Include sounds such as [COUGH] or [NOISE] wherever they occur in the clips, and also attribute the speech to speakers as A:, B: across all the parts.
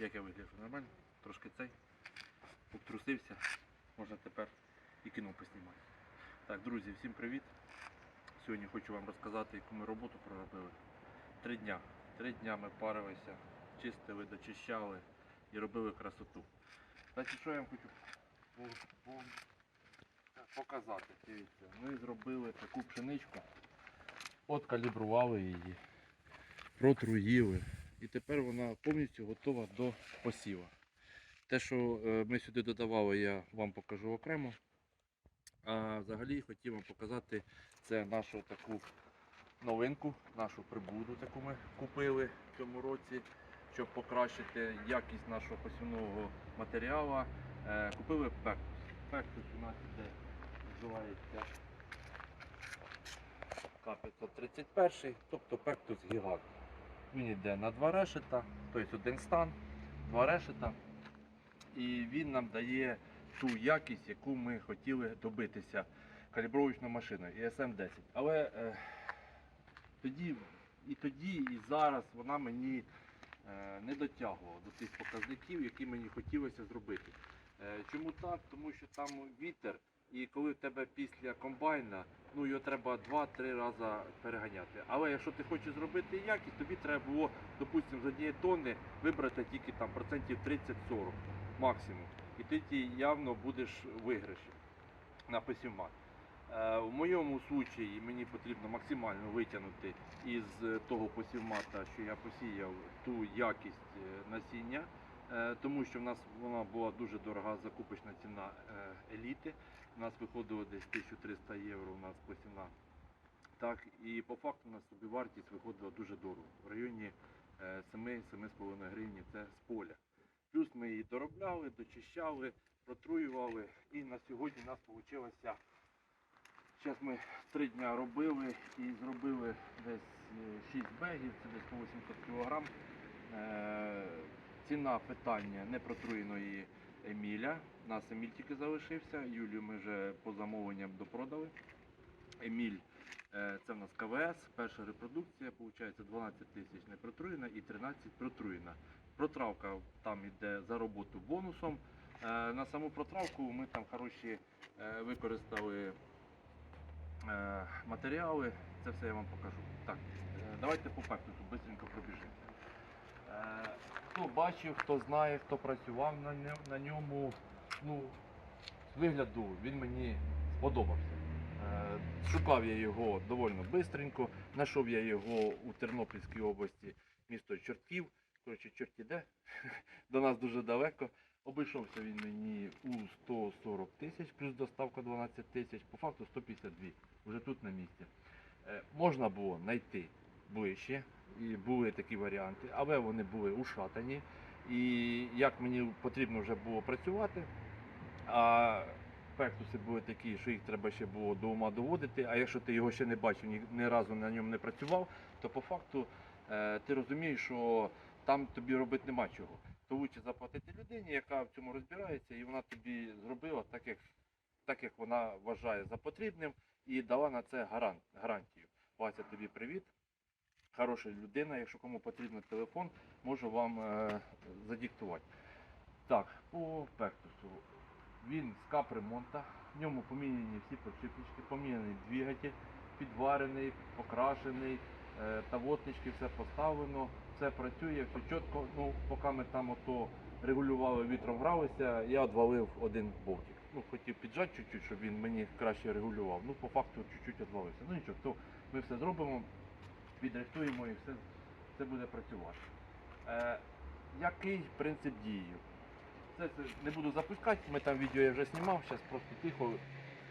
A: Як я вигляджу? Нормально? Трошки цей. Обтрусився. Можна тепер і кіно поснімати. Так, друзі, всім привіт. Сьогодні хочу вам розказати, яку ми роботу проробили. Три дня. Три дня ми парилися, чистили, дочищали і робили красоту. Значить, що я вам хочу по- по- показати. Дивіться, ми зробили таку пшеничку, откалібрували її, протруїли. І тепер вона повністю готова до посіва. Те, що е, ми сюди додавали, я вам покажу окремо. А взагалі хотів вам показати це нашу таку новинку, нашу прибуду, таку ми купили в цьому році, щоб покращити якість нашого посівного матеріалу. Е, Купили пектус. Пектус у нас іде, називається К531, тобто пектус гігант. Він йде на два решета, тобто один стан, два решета. І він нам дає ту якість, яку ми хотіли добитися калібровочною машиною ESM-10. Але е, тоді, і тоді, і зараз вона мені е, не дотягувала до тих показників, які мені хотілося зробити. Е, чому так? Тому що там вітер, і коли в тебе після комбайна, ну його треба 2-3 рази переганяти. Але якщо ти хочеш зробити якість, тобі треба було, допустимо, з однієї тонни вибрати тільки там процентів 30-40 максимум. І ти ті явно будеш виграші на посівмат. Е, В моєму случаї мені потрібно максимально витягнути із того посівмата, що я посіяв, ту якість е, насіння, тому що в нас вона була дуже дорога закупочна ціна е, еліти. У нас виходило десь 1300 євро у нас посівна. Так, і по факту у нас собівартість виходила дуже дорого. В районі е, 7-7,5 гривень це з поля. Плюс ми її доробляли, дочищали, протруювали. І на сьогодні у нас вийшло. Зараз ми три дня робили і зробили десь 6 бегів, це десь по 800 кг. Ціна питання непротруєної Еміля. У нас Еміль тільки залишився. Юлію ми вже по замовленням допродали. Еміль е, це в нас КВС, перша репродукція, виходить 12 тисяч непротруєна і 13 протруєна. Протравка там йде за роботу бонусом. Е, На саму протравку ми там хороші е, використали матеріали. Це все я вам покажу. Так, давайте по факту швидко пробіжимо. Хто бачив, хто знає, хто працював на на ньому, ну, з вигляду він мені сподобався. Е, Шукав я його доволі швидко. Знайшов я його у Тернопільській області, місто Чортків. Коротше, чорті де, [LAUGHS] до нас дуже далеко. Обійшовся він мені у 140 тисяч, плюс доставка 12 тисяч, по факту 152, вже тут на місці. Е, Можна було знайти ближче, і були такі варіанти, але вони були ушатані. І як мені потрібно вже було працювати, а пектуси були такі, що їх треба ще було до доводити. А якщо ти його ще не бачив, ні, ні разу на ньому не працював, то по факту е, ти розумієш, що там тобі робити нема чого. То лучше заплатити людині, яка в цьому розбирається, і вона тобі зробила так, як, так, як вона вважає за потрібним, і дала на це гаран, гарантію. Вася, тобі привіт. Хороша людина, якщо кому потрібен телефон, можу вам е, задиктувати. Так, по пектусу. Він з капремонта, в ньому поміняні всі подшипнички, поміняний двигатель, підварений, покрашений, е, тавотнички, все поставлено, все працює, все чітко. Ну, поки ми там ото регулювали вітром гралися, я відвалив один болтик. Ну, хотів піджати чуть-чуть, щоб він мені краще регулював. Ну, по факту чуть-чуть відвалився. Ну нічого, то ми все зробимо, підрихтуємо і все, все буде працювати. Е, який принцип дії? Це, це не буду запускати, ми там відео я вже знімав, зараз просто тихо.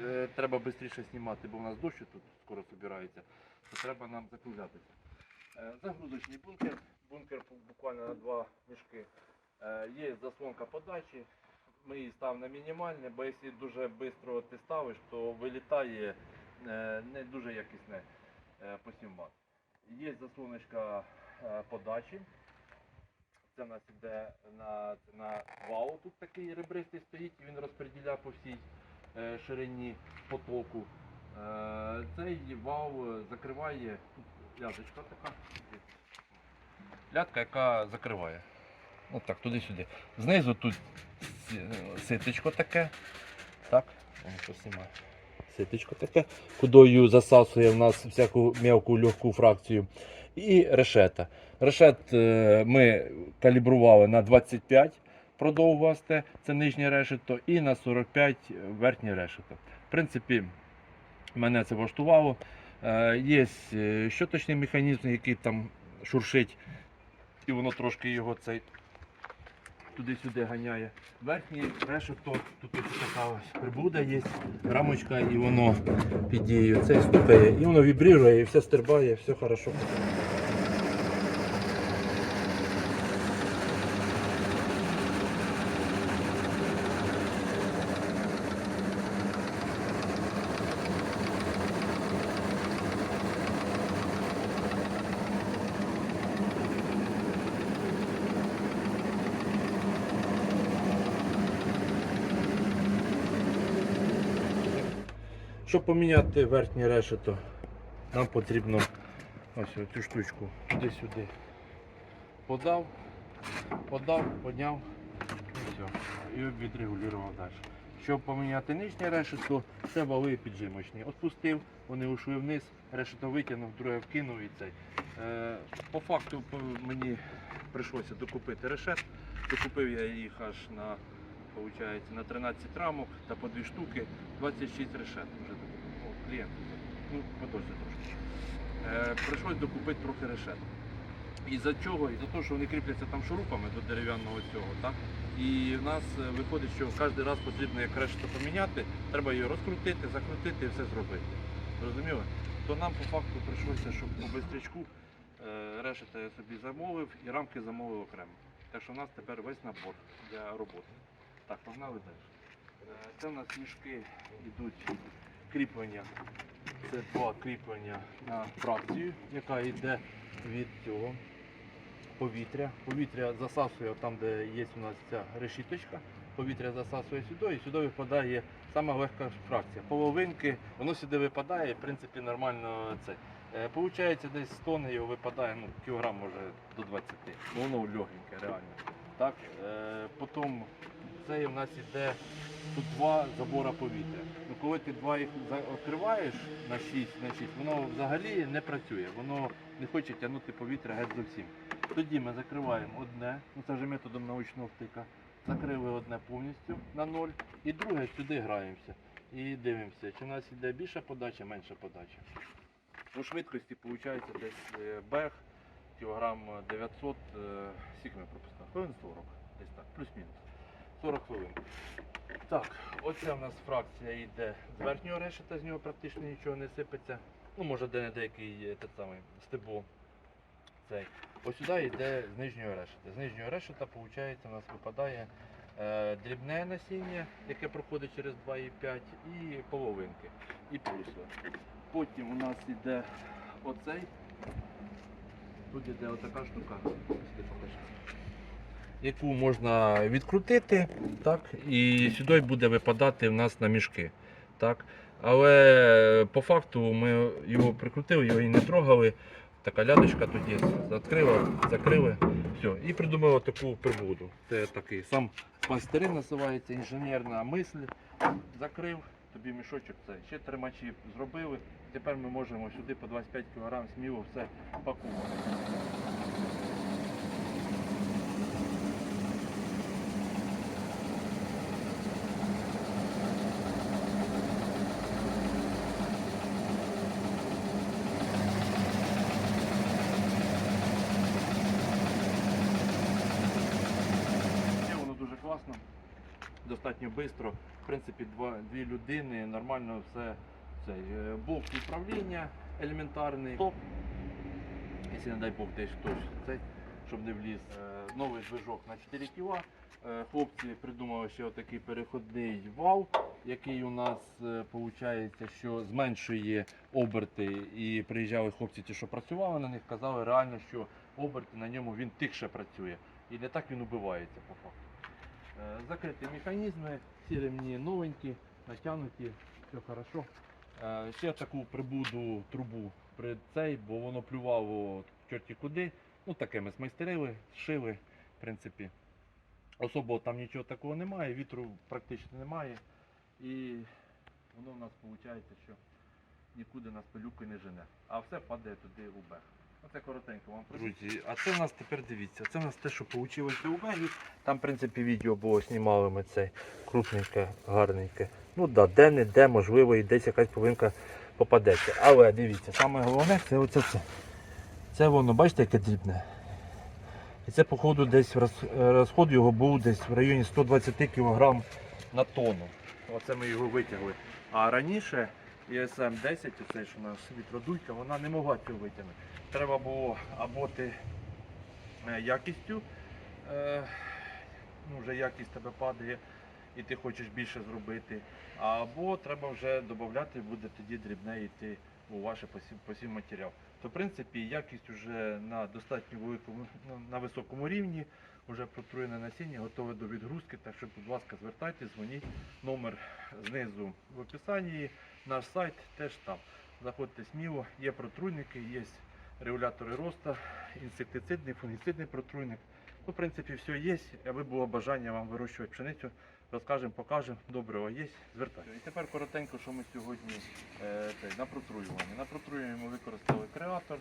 A: Е, треба швидше знімати, бо у нас дощ тут скоро збирається, то треба нам закруглятися. Е, загрузочний бункер, бункер буквально на два мішки. Е, є заслонка подачі, ми її ставимо на мінімальне, бо якщо дуже швидко ти ставиш, то вилітає е, не дуже якісне е, посівмат. Є заслоночка е, подачі. Це в нас іде на, на вал, тут такий ребристий стоїть, і він розподіляє по всій е, ширині потоку. Е, цей вал е, закриває, тут ляточка така, лятка, яка закриває. Отак, туди-сюди. Знизу тут с- ситечко таке. Так, воно поснімаю. Ситечко таке, кудою засасує в нас всяку м'яку легку фракцію. І решета. Решет е, ми калібрували на 25 продовгосте, це нижнє решето, і на 45 верхнє решето. В принципі, мене це влаштувало. Е, Є е, щоточний механізм, який там шуршить, і воно трошки його цей туди-сюди ганяє. Верхній решето, тут ось така ось прибуда є, рамочка, і воно під дією Це стукає, і воно вібрірує, і все стрибає, все хорошо. Щоб поміняти верхнє решето, нам потрібно ось цю штучку туди-сюди. Подав, подав, подняв і все. І відрегулював далі. Щоб поміняти нижнє решето, це вали піджимочні. Отпустив, вони ушли вниз, решето витягнув, друге вкинув і цей. Е, по факту мені прийшлося докупити решет. Докупив я їх аж на, виходить, на 13 рамок та по 2 штуки, 26 решет вже. О, клієнт. Ну, подожди трошки. Е, прийшлось докупити трохи решет. І за чого? І за те, що вони кріпляться там шурупами до дерев'яного цього, так? І в нас е, виходить, що кожен раз потрібно як решето поміняти, треба її розкрутити, закрутити і все зробити. Зрозуміло? То нам по факту прийшлося, щоб по бистрячку е, решета я собі замовив і рамки замовив окремо. Так що в нас тепер весь набор для роботи. Так, погнали далі. Е, Це в нас мішки йдуть кріплення. Це два кріплення на фракцію, яка йде від цього повітря. Повітря засасує там, де є у нас ця решіточка. Повітря засасує сюди і сюди випадає сама легка фракція. Половинки, воно сюди випадає, в принципі, нормально це. Е, Получається десь з тонни його випадає, ну, кілограм може до 20. Ну, Воно легеньке, реально. Так, е, потім це в нас іде тут два забора повітря. Ну, коли ти два їх відкриваєш на 6, на 6, воно взагалі не працює, воно не хоче тягнути повітря геть зовсім. Тоді ми закриваємо одне, ну це вже методом научного втика. Закрили одне повністю на ноль, і друге сюди граємося. І дивимося, чи в нас йде більша подача, менша подача. По швидкості виходить десь е, бег, кілограм 900, е, скільки ми пропускали? Хвилин 40, десь так, плюс-мінус. 40 хвилин. Так, оця в нас фракція йде з верхнього решета, з нього практично нічого не сипеться. Ну, може де не деякий е. Цей. Ось сюди йде з нижнього решета. З нижнього решета, виходить, у нас випадає е, дрібне насіння, яке проходить через 2,5, і половинки, і плюси. Потім у нас йде оцей. Тут йде отака штука. Яку можна відкрутити, так, і сюди буде випадати в нас на мішки. Так. Але по факту ми його прикрутили, його і не трогали. Така лядочка тут є. Закрила, закрили. Все. І придумали таку прибуду. Це такий сам пастерин називається інженерна мисль. Закрив, тобі мішочок цей. Ще тримачі зробили. Тепер ми можемо сюди по 25 кг сміло все пакувати. Ще воно дуже класно, достатньо швидко. В принципі, два, дві людини, нормально все. Цей, е, блок управління елементарний. Стоп. Якщо не дай Бог десь хтось цей, щоб не вліз. Е, Новий движок на 4 кВт. Хлопці придумали ще отакий переходний вал, який у нас виходить, що зменшує оберти. І приїжджали хлопці, ті, що працювали на них, казали реально, що оберти на ньому він тихше працює. І не так він убивається по факту. Е, Закриті механізми, всі ремні новенькі, натягнуті, все хорошо. Е, Ще таку прибуду трубу при цей, бо воно плювало чорті куди. Ну таке ми змайстерили, зшили, в принципі, Особо там нічого такого немає, вітру практично немає. І воно в нас виходить, що нікуди нас пилюкою не жене. А все падає туди у бег. Оце коротенько вам Друзі, а це в нас тепер дивіться, це в нас те, що вийшло у бегі. Там, в принципі, відео було знімали ми це крупненьке, гарненьке. Ну так, да, де-не-де, можливо, і десь якась полинка попадеться. Але дивіться, саме головне це оце все. Це воно, бачите, яке дрібне. І це, походу, десь роз- розход його був десь в районі 120 кг на тонну. Оце ми його витягли. А раніше ІСМ 10, оцей що у нас вітродуйка, вона не могла цього витягнути. Треба було або ти е, якістю, е, ну вже якість тебе падає і ти хочеш більше зробити, або треба вже додати, буде тоді дрібне йти у ваш посів, матеріал. То в принципі якість вже на достатньо великому, ну, на високому рівні, вже протруєне насіння, готове до відгрузки. Так що, будь ласка, звертайтесь, дзвоніть. Номер знизу в описанні. Наш сайт теж там. Заходьте сміло, є протруйники, є регулятори росту, інсектицидний, фунгіцидний протруйник. Ну, в принципі, все є. Аби було бажання вам вирощувати пшеницю, розкажемо, покажемо. Доброго є, звертайтеся. І тепер коротенько, що ми сьогодні е, те, на протруюванні. На протруюванні ми використали креатор.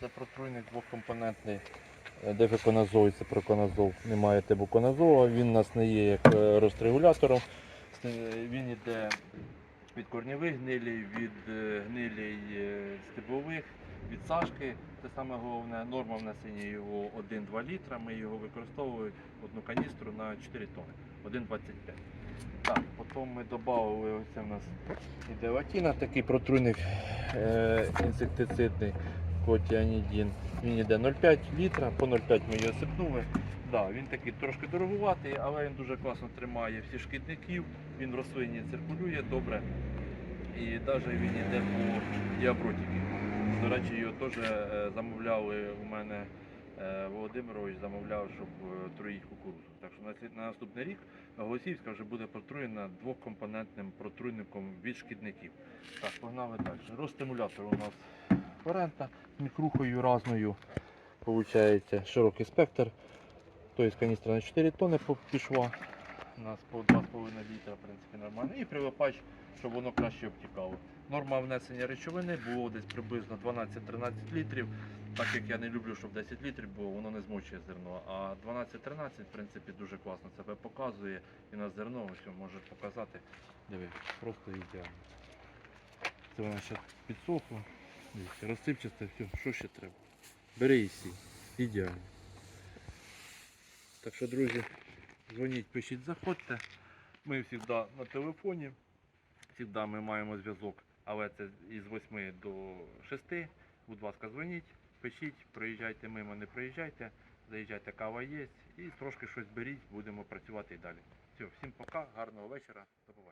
A: Це протруйник двохкомпонентний. Е, Де виконазол, це проконазол. Немає тебуконазола, він у нас не є як е, розрегулятором. Е, Він йде від корнєвих гнилій, від гнилій стеблових, від сашки. Це саме головне. Норма внесення його 1-2 літра. Ми його використовуємо одну каністру на 4 тони. 1,25. Так, потім ми додали, оце в нас іде латіна, такий протруйник е, інсектицидний котіанідін. Він йде 0,5 літра, по 0,5 ми його сипнули. Да, він такий трошки дороговатий, але він дуже класно тримає всіх шкідників, він в рослині циркулює добре. І навіть він йде по діабротіки. До речі, його теж е, замовляли у мене е, Володимирович замовляв, щоб е, труїть кукурудзу. Так що на, наступний рік Голосівська вже буде протруєна двохкомпонентним протруйником від шкідників. Так, погнали далі. Розстимулятор у нас форента мікрухою разною. Получається широкий спектр. Тобто каністра на 4 тонни пішла. У нас по 2,5 літра, в принципі, нормально. І прилипач, щоб воно краще обтікало. Норма внесення речовини було десь приблизно 12-13 літрів. Так як я не люблю, щоб 10 літрів було, воно не змочує зерно. А 12-13, в принципі, дуже класно себе показує. І на зерно ось може показати. Диви, просто ідеально. Це воно ще підсохло. Дивіться, розсипчасте, все, що ще треба. Бери і сій. Ідеально. Так що, друзі, дзвоніть, пишіть, заходьте. Ми завжди на телефоні. Завжди ми маємо зв'язок, але це із 8 до 6. Будь ласка, дзвоніть, пишіть, приїжджайте мимо, не проїжджайте, заїжджайте, кава є і трошки щось беріть, будемо працювати і далі. Все, всім пока, гарного вечора, до побачення.